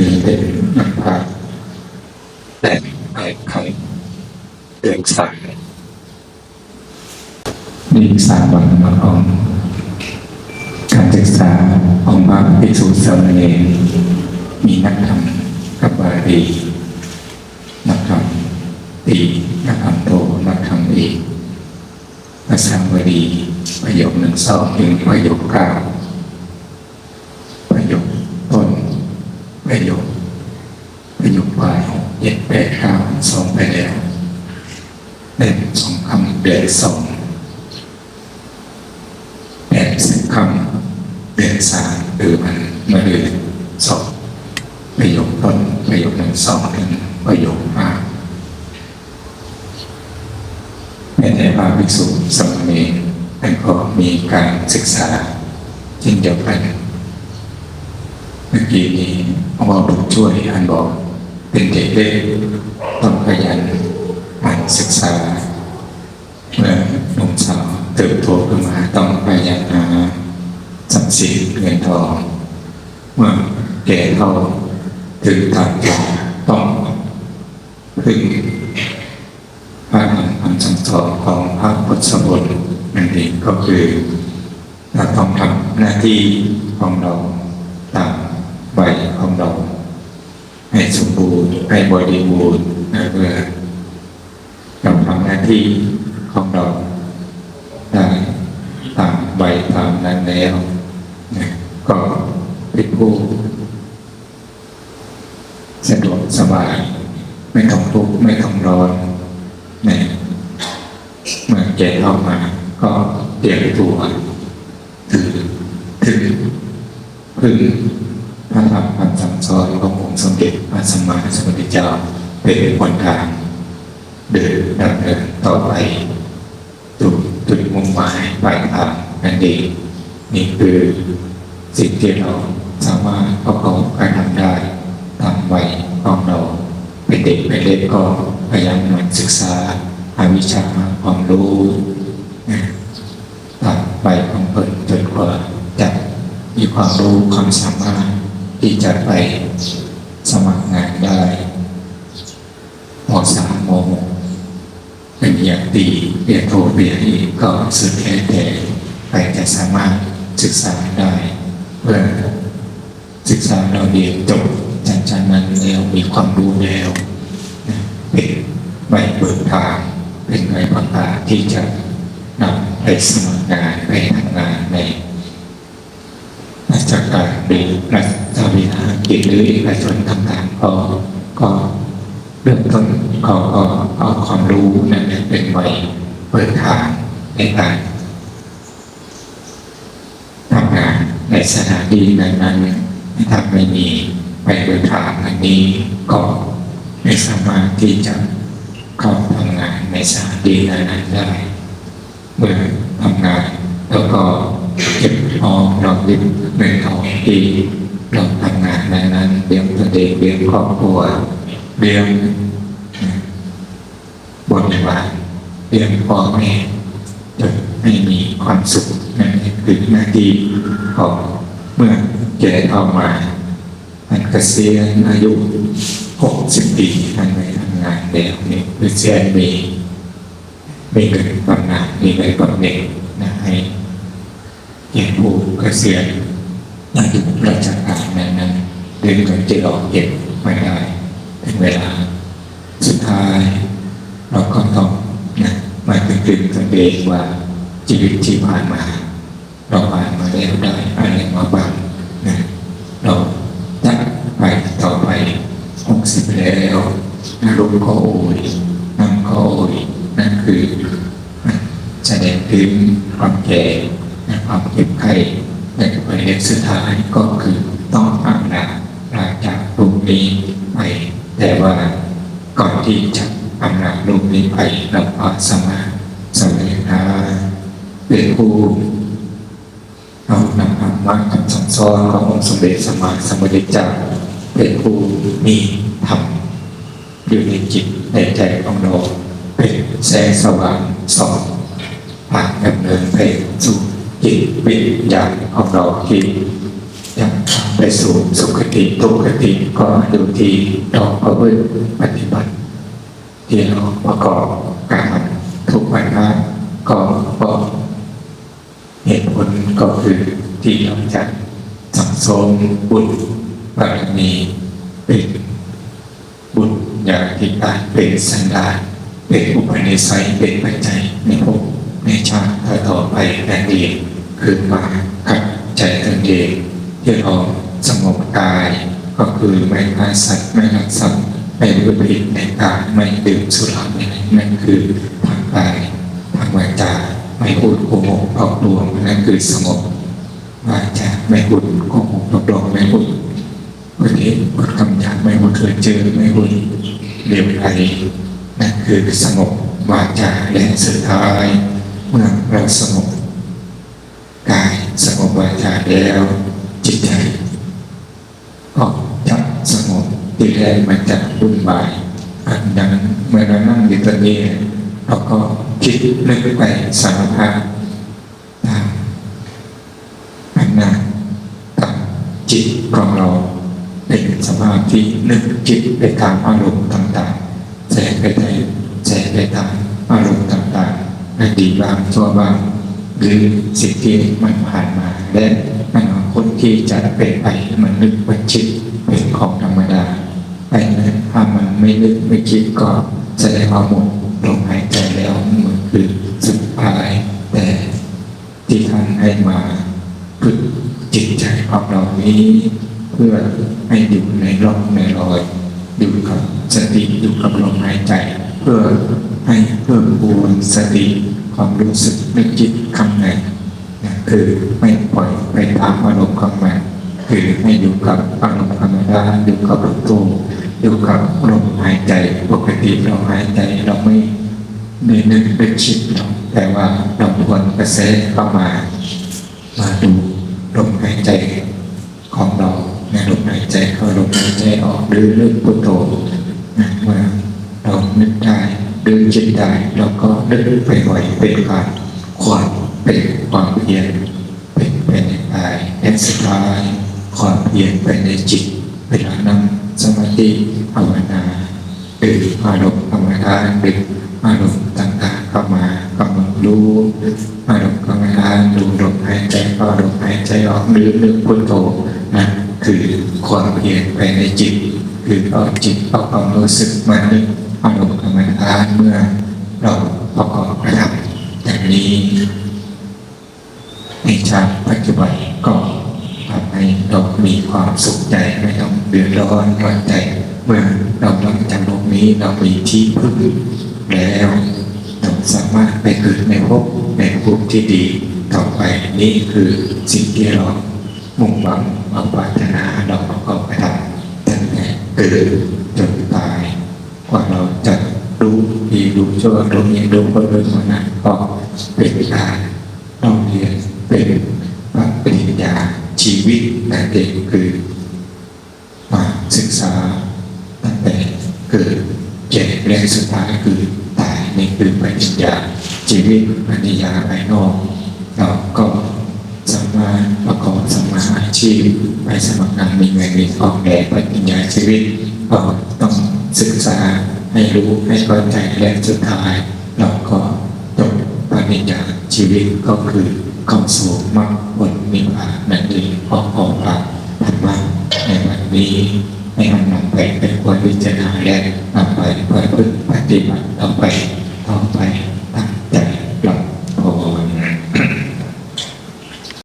นี้เป็นนักพากย์แต่แปดครั้งเดือนสามมีสามวันมาของการศึกษาของพระภิกษุสามเณรมีนักธรรมกับบาลีนักธรรมตีนักธรรมโตนักธรรมเอกภาษาบาลีประโยคหนึ่งสองถึงประโยคเก้า ประโยคต้นประโยคประโยคปลายหก เจ็ดแปดเก้าสองไปแล้วเด่นสองคำเดือนสองแปดสิบคำเดือนสามหรือมันมื่อเดือนสองประโยคต้นประโยคหนึ่งสองถึงประโยคห้าในแต่พระภิกษุสมณรท่านก็มีการศึกษาเช่นเดียวกันเมื่อกี้นี้เอมาบุญช่วยอันบอก เป็นเด็กเล็กต้องขยันหมั่นศึกษาเมื่อหนุ่มสาวเติบโตขึ้นมาต้องพยายามหาทรัพย์สินเงินทองเมื่อแก่เท่าถึงทางต้องพึ่งพระธรรมคำสั่งสอนของพระพุทธสมุทรนั่นเองก็คือเราต้องทำหน้าที่ของเราตามใบของเรา ให้สมบูรณ์ให้บริบูรณ์นะเพื่อเราทำหน้าที่ของเราได้ตามใบตามนั้นแล้วนะก็เป็นผู้สะดวกสบาย ไม่ต้องทุกข์ไม่ต้องร้อนนะเมื่อแก่เข้ามา ก็เตรียมตัวถือถือพึ่งพระธรรมคำสั่งสอนขององสมเด็จพระสัมมาสัมพุทธเจ้าเป็นหนทางเดินดำเนินต่อไปจุดจุดมุ่งหมายปลายทางนั่นเองนี่คือสิ่งที่เราสามารถประกอบการทำได้ตามวัยของเราเป็นเด็กเป็นเล็กก็พยายามหมั่นศึกษาหาวิชาความรู้นะตามใบของเปิดจนกว่าจะมีความรู้ความสามารถที่จะไป สมัครงานได้มสามโมหกเป็นอย่างดีเรียนโทเรียนอีกก็สุดแท้แต่ไปจะสามารถศึกษาได้เพื่อศึกษาเราเรียนจบจากจากนั้นแล้วมีความรู้แล้วเป็นใบเบิกทางเป็นใบประกาศที่จะนำไปสมัครงานไปทำงานใน ราชการหรือรัฐวิสาหกิจหรือเอกชนต่างๆก็ก็เริ่มต้นก็ก็เอาความรู้นั้นเป็นไว้เปิดทางในการทำงานในสถานที่นั้นๆถ้าไม่มีไปเปิดทางอันนี้ก็ไม่สามารถที่จะเข้าทำงานในสถานที่นั้นๆได้เมื่อทำงานแล้วก็ เก็บหอมรอมริบเงินทองที่เราทำงานในนั้นเลี้ยงตัวเองเลี้ยงครอบครัวเลี้ยงบริวารเลี้ยงพ่อแม่จนให้มีความสุขนั่นคือหน้าที่ของเมื่อแก่เข้ามาท่านเกษียณอายุหกสิบปีท่านไม่ทำงานแล้วนี่คือเสียมีมีเงินบำนาญมีเงินบำเหน็จ แก่ผู้เกษียณอายุราชการนั้นนั้นเงินที่เราเก็บไม่ได้ถึงเวลา สุดท้าย เราก็ต้องนะมาตึงตึงตัวเองว่าชีวิตที่ผ่านมา เราผ่านมาแล้วได้อะไรมาบ้างนะเราจะไปต่อไปหกสิบแล้วนรกก็โอยน้ำก็โอยนั่นคือแสดงถึงความแก่ และความเจ็บไข้ในประเด็นสุดท้ายก็คือต้องอังลาลาจากรูปนี้ไปแต่ว่าก่อนที่จะอำลารูปนี้ไปเราก็สามารถแสวงหาเป็นผู้เอานำธรรมะคำสั่งสอนขององค์สมเด็จสมมาสมพุทธเจ้าเป็นผู้มีธรรมอยู่ในจิตในใจของเราเป็นแสงสว่างสองผ่านดำเนินไปสู่ จิตวิญญาณของเราที่ยังไปสู่สุขติทุกขติก็อยู่ที่เราประพฤติปฏิบัติ ที่เราประกอบการทุกวันนะก็เพราะเหตุผลก็คือที่เราจะสังสมบุญบารมีเป็นบุญอย่างที่ตายเป็นสันดานเป็นอุปนิสัยเป็นปัจจัยในภพในชาติต่อไปนั่นเอง คือมาขัดใจตนเองที่เราสงบกาย ก็คือไม่ฆ่าสัตว์ไม่ลักทรัพย์ไม่รู้ผิดในการไม่ดื่มสุราไม่อะไรนั่นคือทางกายทางวาจาไม่พูดโกหกหลอกลวงนั่นคือสงบวาจาไม่พูดโกหกหลอกลวงไม่พูดวันนี้พูดคำหยาบไม่พูดเคยเจอไม่พูดเรียวไหลนั่นคือสงบวาจาและสุดท้ายเมื่อเราสงบ กายสงบวาจาแล้วจิตใจก็จะสงบที่แรกมันจะวุ่นวายอันดังเมื่อเรานั่งอยู่ตรงนี้เราก็คิดนึกไปสารพัดตามอันนั้นตามจิตของเราเป็นสภาพที่นึกจิตไปตามอารมณ์ต่างๆแสงไปได้แสงไปตามอารมณ์ต่างๆในดีบ้างชั่วบ้าง หรือสิ่งที่มันผ่านมาและอนาคตที่จะเป็นไปมันนึกว่าจิตเป็นของธรรมดาไปนะถ้ามันไม่นึกไม่คิดก็แสดงว่าหมดลมหายใจแล้วมันคือสุดท้าย แต่ที่ท่านให้มาฝึกจิตใจของเรานี้ เพื่อให้อยู่ในร่องในรอยอยู่กับสติอยู่กับลมหายใจ เพื่อให้เพิ่มพูนสติ ความรู้สึกนึกจิตคำไหนนะคือไม่ปล่อยไปตามอารมณ์ของมันคือให้อยู่กับอารมณ์ธรรมดาอยู่กับรู้ตัวอยู่กับลมหายใจปกติเราหายใจเราไม่ได้นึกได้คิดหรอกแต่ว่าเราทวนกระแสเข้ามา มาดูลมหายใจของเราในลมหายใจเข้าลมหายใจออกหรือเรื่องพุทโธนะเมื่อเรานึกได้ หรือจิตได้เราก็นึกไปบ่อยเป็นการความเป็นความเพียรเป็นไปในกายและสุดท้ายความเพียรไปในจิตเวลานั่งสมาธิภาวนาหรืออารมณ์ธรรมดาหรืออารมณ์ต่างๆเข้ามากำลังรู้อารมณ์กำลังดูลมหายใจเข้าลมหายใจออกหรือนึกพุทโธนะคือความเพียรไปในจิต คือเอาจิตเอาความรู้สึกมานึก อารมณ์กำลังเมื่อเราประกอบกระทำอย่างนี้ในชาติปัจจุบันก็ทำให้เรามีความสุขใจไม่ต้องเดือดร้อนร้อนใจ เมื่อเราหลังจากโลกนี้เรามีที่พึ่งแล้วเราสามารถไปเกิดในภพในภพที่ดีต่อไปนี่คือสิ่งที่เรามุ่งหวังมาปรารถนาเราประกอบกระทำตั้งแต่เกิดจนตาย กว่าเราจะรู้ดีรู้ชั่วรู้นี้รู้ก็รู้มานั้นก็เป็นการต้องเรียนเป็นปริญญาชีวิตนั่นเองคือมาศึกษาตั้งแต่เกิดแก่และสุดท้ายคือตายนี่คือปริญญาชีวิตปริญญาภายนอกเราก็สามารถประกอบสมาอาชีพไปสมัครงานมีเงินมีทองแต่ปริญญาชีวิตก็ต้อง ศึกษาให้รู้ให้เข้าใจและสุดท้าย เราก็จบปริญญาชีวิตก็คือเข้าสู่มรรคผลนิพพานนั่นเองขอขอบพระธรรมะในวันนี้ให้มันนำไปเป็นควรวิจารณาและนำไปเพื่อพึ่งปฏิบัติต่อไปต่อไป